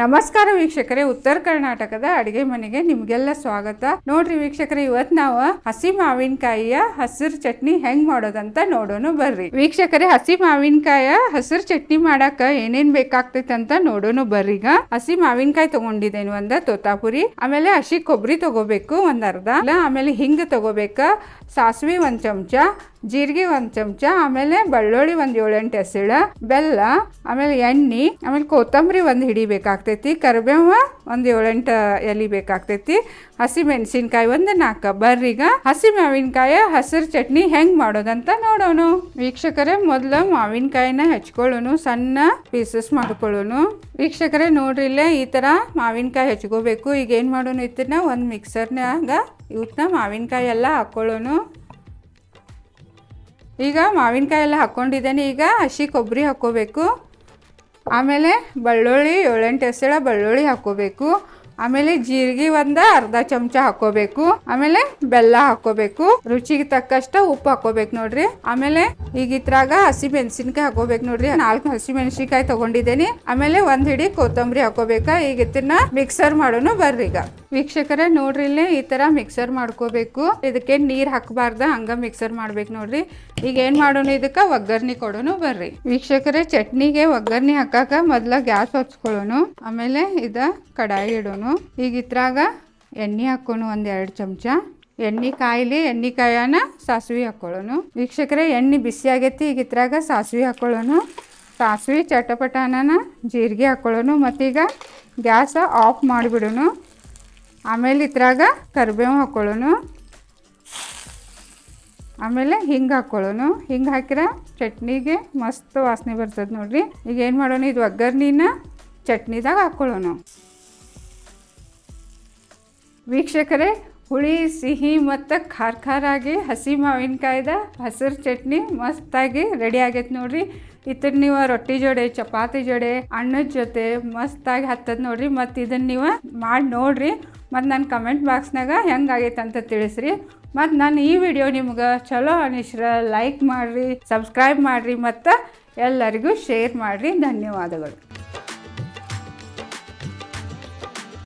ನಮಸ್ಕಾರ ವೀಕ್ಷಕರೇ, ಉತ್ತರ ಕರ್ನಾಟಕದ ಅಡಿಗೆ ಮನೆಗೆ ನಿಮ್ಗೆಲ್ಲ ಸ್ವಾಗತ. ನೋಡ್ರಿ ವೀಕ್ಷಕರೇ, ಇವತ್ ನಾವು ಹಸಿ ಮಾವಿನಕಾಯಿಯ ಹಸಿರು ಚಟ್ನಿ ಹೆಂಗ್ ಮಾಡೋದಂತ ನೋಡೋಣ ಬರ್ರಿ. ವೀಕ್ಷಕರೇ, ಹಸಿ ಮಾವಿನಕಾಯ ಹಸಿರು ಚಟ್ನಿ ಮಾಡಾಕ ಏನೇನ್ ಬೇಕಾಗ್ತೈತೆ ಅಂತ ನೋಡೋಣ ಬರ್ರಿ. ಈಗ ಹಸಿ ಮಾವಿನಕಾಯಿ ತಗೊಂಡಿದ್ದೇನು ಒಂದ ತೋತಾಪುರಿ, ಆಮೇಲೆ ಹಸಿ ಕೊಬ್ಬರಿ ತಗೋಬೇಕು ಒಂದ್ ಅರ್ಧ, ಆಮೇಲೆ ಹಿಂಗ್ ತಗೋಬೇಕ ಸಾಸಿವೆ ಒಂದ್ ಚಮಚ ಜೀರಿಗೆ ಒಂದು ಚಮಚ, ಆಮೇಲೆ ಬೆಳ್ಳುಳ್ಳಿ ಒಂದು ಏಳೆಂಟು ಎಸಳ, ಬೆಲ್ಲ, ಆಮೇಲೆ ಎಣ್ಣೆ, ಆಮೇಲೆ ಕೊತ್ತಂಬರಿ ಒಂದು ಹಿಡಿ ಬೇಕಾಗ್ತೈತಿ ಕರಿಬೇವ ಒಂದು ಏಳೆಂಟು ಎಲೆ ಬೇಕಾಗ್ತೈತಿ ಹಸಿ ಮೆಣಸಿನ್ಕಾಯಿ ಒಂದು ನಾಲ್ಕು ಬರ್ರೀಗ ಹಸಿ ಮಾವಿನ್ಕಾಯಿ ಹಸಿರು ಚಟ್ನಿ ಹೆಂಗ್ ಮಾಡೋದಂತ ನೋಡೋಣ. ವೀಕ್ಷಕರೇ, ಮೊದಲು ಮಾವಿನಕಾಯಿನ ಹೆಚ್ಕೊಳ್ಳೋನು ಸಣ್ಣ ಪೀಸಸ್ ಮಾಡ್ಕೊಳ್ಳೋನು ವೀಕ್ಷಕರೇ, ನೋಡ್ರಿ ಇಲ್ಲೇ ಈ ಥರ ಮಾವಿನಕಾಯಿ ಹೆಚ್ಕೋಬೇಕು ಈಗ ಏನು ಮಾಡೋಣ, ಇದನ್ನ ಒಂದು ಮಿಕ್ಸರ್ನಾಗ ಇವತ್ತನ್ನ ಮಾವಿನಕಾಯಿ ಎಲ್ಲ ಹಾಕ್ಕೊಳ್ಳೋನು ಈಗ ಮಾವಿನಕಾಯಿ ಎಲ್ಲ ಹಾಕ್ಕೊಂಡಿದ್ದೇನೆ ಈಗ ಹಸಿ ಕೊಬ್ಬರಿ ಹಾಕ್ಕೋಬೇಕು ಆಮೇಲೆ ಬೆಳ್ಳುಳ್ಳಿ ಏಳೆಂಟು ಎಸಳ ಬೆಳ್ಳುಳ್ಳಿ ಹಾಕ್ಕೋಬೇಕು ಆಮೇಲೆ ಜೀರಿಗೆ ಒಂದ ಅರ್ಧ ಚಮಚ ಹಾಕೋಬೇಕು. ಆಮೇಲೆ ಬೆಲ್ಲ ಹಾಕೋಬೇಕು. ರುಚಿಗೆ ತಕ್ಕಷ್ಟ ಉಪ್ಪು ಹಾಕೋಬೇಕು ನೋಡ್ರಿ. ಆಮೇಲೆ ಈಗ ಇದ್ರಾಗ ಹಸಿ ಮೆಣಸಿನ್ಕಾಯಿ ಹಾಕೋಬೇಕು ನೋಡ್ರಿ. ನಾಲ್ಕು ಹಸಿ ಮೆಣಸಿನ್ಕಾಯಿ ತಗೊಂಡಿದ್ದೇನೆ. ಆಮೇಲೆ ಒಂದ್ ಹಿಡಿ ಕೊತ್ತಂಬರಿ ಹಾಕೋಬೇಕಾ. ಈಗ ಇದನ್ನ ಮಿಕ್ಸರ್ ಮಾಡೋಣ ಬರ್ರಿ ಈಗ. ವೀಕ್ಷಕರೇ, ನೋಡ್ರಿ ಇಲ್ಲಿ ಈ ತರ ಮಿಕ್ಸರ್ ಮಾಡ್ಕೋಬೇಕು. ಇದಕ್ಕೆ ನೀರ್ ಹಾಕಬಾರ್ದ, ಹಂಗ ಮಿಕ್ಸರ್ ಮಾಡ್ಬೇಕು ನೋಡ್ರಿ. ಈಗ ಏನ್ ಮಾಡೋಣ ಇದಕ್ಕ? ಒಗ್ಗರ್ಣಿ ಕೊಡೋಣ ಬರ್ರಿ. ವೀಕ್ಷಕರೇ, ಚಟ್ನಿಗೆ ಒಗ್ಗರ್ಣಿ ಹಾಕಾಕ ಮೊದ್ಲ ಗ್ಯಾಸ್ ಹಚ್ಕೊಳ್ಳೋಣ. ಆಮೇಲೆ ಇದ ಕಡಾಯಿ ಇಡೋಣ ಈಗ ಇದ್ರಾಗ ಎಣ್ಣೆ ಹಾಕೋನು ಒಂದ್ ಎರಡು ಚಮಚ. ಎಣ್ಣೆ ಕಾಯಿಲಿ, ಎಣ್ಣೆ ಕಾಯನ ಸಾಸಿವೆ ಹಾಕೊಳ್ಳೋನು. ವೀಕ್ಷಕರೇ, ಎಣ್ಣೆ ಬಿಸಿ ಆಗೈತಿ, ಈಗ ಇದ್ರಾಗ ಸಾಸಿವೆ ಹಾಕೊಳ್ಳೋನು. ಸಾಸಿವೆ ಚಟಪಟಾನನ ಜೀರಿಗೆ ಹಾಕೊಳ್ಳೋನು ಮತ್ತೀಗ ಗ್ಯಾಸ ಆಫ್ ಮಾಡಿಬಿಡೋನು. ಆಮೇಲೆ ಇದ್ರಾಗ ಕರಿಬೇವು ಹಾಕ್ಕೊಳ್ಳೋನು ಆಮೇಲೆ ಹಿಂಗೆ ಹಾಕ್ಕೊಳ್ಳೋನು ಹಿಂಗೆ ಹಾಕಿರ ಚಟ್ನಿಗೆ ಮಸ್ತ್ ವಾಸನೆ ಬರ್ತದೆ ನೋಡ್ರಿ. ಈಗ ಏನು ಮಾಡೋಣ ಇದು ಒಗ್ಗರ್ಣಿನ ಚಟ್ನಿದಾಗ ಹಾಕ್ಕೊಳ್ಳೋಣ ವೀಕ್ಷಕರೇ, ಹುಳಿ, ಸಿಹಿ ಮತ್ತು ಖಾರ ಖಾರ ಆಗಿ ಹಸಿ ಮಾವಿನಕಾಯ್ದ, ಹಸಿರು ಚಟ್ನಿ ಮಸ್ತಾಗಿ ರೆಡಿ ಆಗೈತೆ ನೋಡ್ರಿ. ಇದನ್ನ ನೀವು ರೊಟ್ಟಿ ಜೋಡೆ, ಚಪಾತಿ ಜೋಡೆ ಅಣ್ಣದ ಜೊತೆ ಮಸ್ತಾಗಿ ಹತ್ತದ ನೋಡ್ರಿ. ಮತ್ತು ಇದನ್ನು ನೀವು ಮಾಡಿ ನೋಡ್ರಿ. ಮತ್ತು ನನ್ನ ಕಮೆಂಟ್ ಬಾಕ್ಸ್ನಾಗ ಹೆಂಗಾಗೈತೆ ಅಂತ ತಿಳಿಸ್ರಿ. ಮತ್ತು ನಾನು ಈ ವಿಡಿಯೋ ನಿಮ್ಗೆ ಚಲೋ ಅನಿಸ್ರ ಲೈಕ್ ಮಾಡಿರಿ ಸಬ್ಸ್ಕ್ರೈಬ್ ಮಾಡಿರಿ, ಮತ್ತು ಎಲ್ಲರಿಗೂ ಶೇರ್ ಮಾಡಿರಿ. ಧನ್ಯವಾದಗಳು.